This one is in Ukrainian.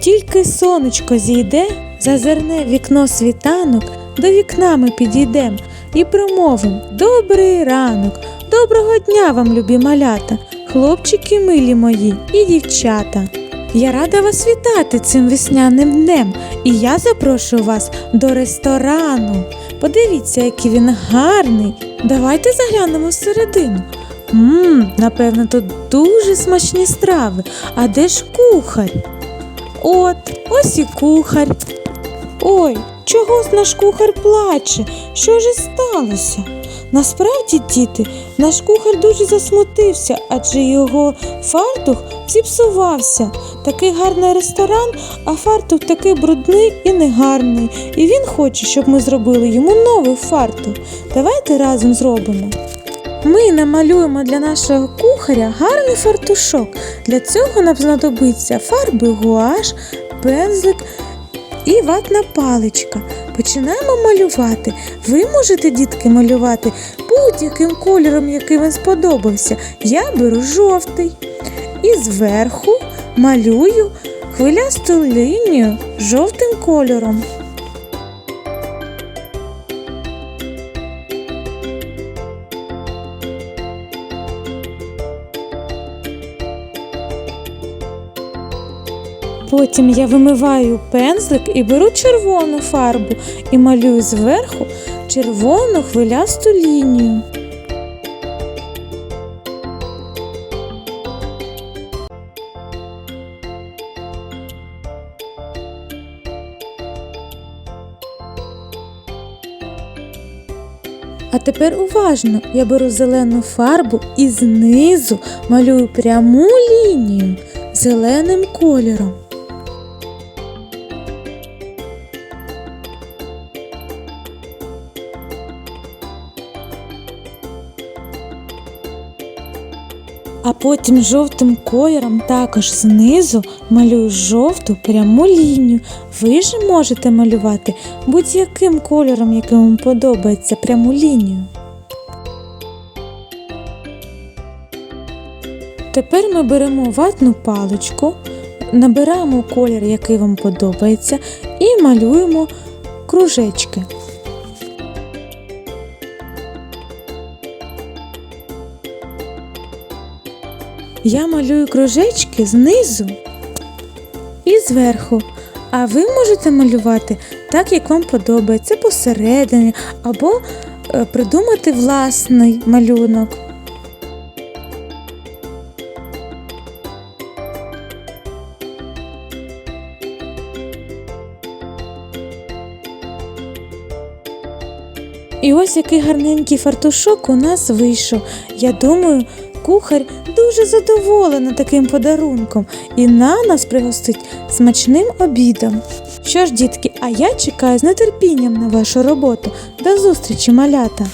Тільки сонечко зійде, зазирне вікно світанок, до вікна ми підійдем і промовим Добрий ранок, доброго дня вам, любі малята, хлопчики милі мої і дівчата. Я рада вас вітати цим весняним днем, і я запрошую вас до ресторану. Подивіться, який він гарний. Давайте заглянемо всередину. Мм, напевно, тут дуже смачні страви. А де ж кухар? От, ось і кухар. Ой, чогось наш кухар плаче. Що ж сталося? Насправді, діти, наш кухар дуже засмутився, адже його фартух зіпсувався. Такий гарний ресторан, а фартух такий брудний і негарний. І він хоче, щоб ми зробили йому новий фартух. Давайте разом зробимо. Ми намалюємо для нашого кухаря гарний фартушок. Для цього нам знадобиться фарби гуаш, пензлик і ватна паличка. Починаємо малювати. Ви можете, дітки, малювати будь-яким кольором, який вам сподобався. Я беру жовтий. І зверху малюю хвилясту лінію жовтим кольором. Потім я вимиваю пензлик і беру червону фарбу і малюю зверху червону хвилясту лінію. А тепер уважно я беру зелену фарбу і знизу малюю пряму лінію зеленим кольором. А потім жовтим кольором також знизу малюю жовту пряму лінію. Ви ж можете малювати будь-яким кольором, який вам подобається пряму лінію. Тепер ми беремо ватну паличку, набираємо колір, який вам подобається, і малюємо кружечки. Я малюю кружечки знизу і зверху. А ви можете малювати так, як вам подобається, посередині, або е, придумати власний малюнок. І ось який гарненький фартушок у нас вийшов. Я думаю, кухар дуже задоволена таким подарунком і на нас пригостить смачним обідом. Що ж, дітки, а я чекаю з нетерпінням на вашу роботу. До зустрічі, малята!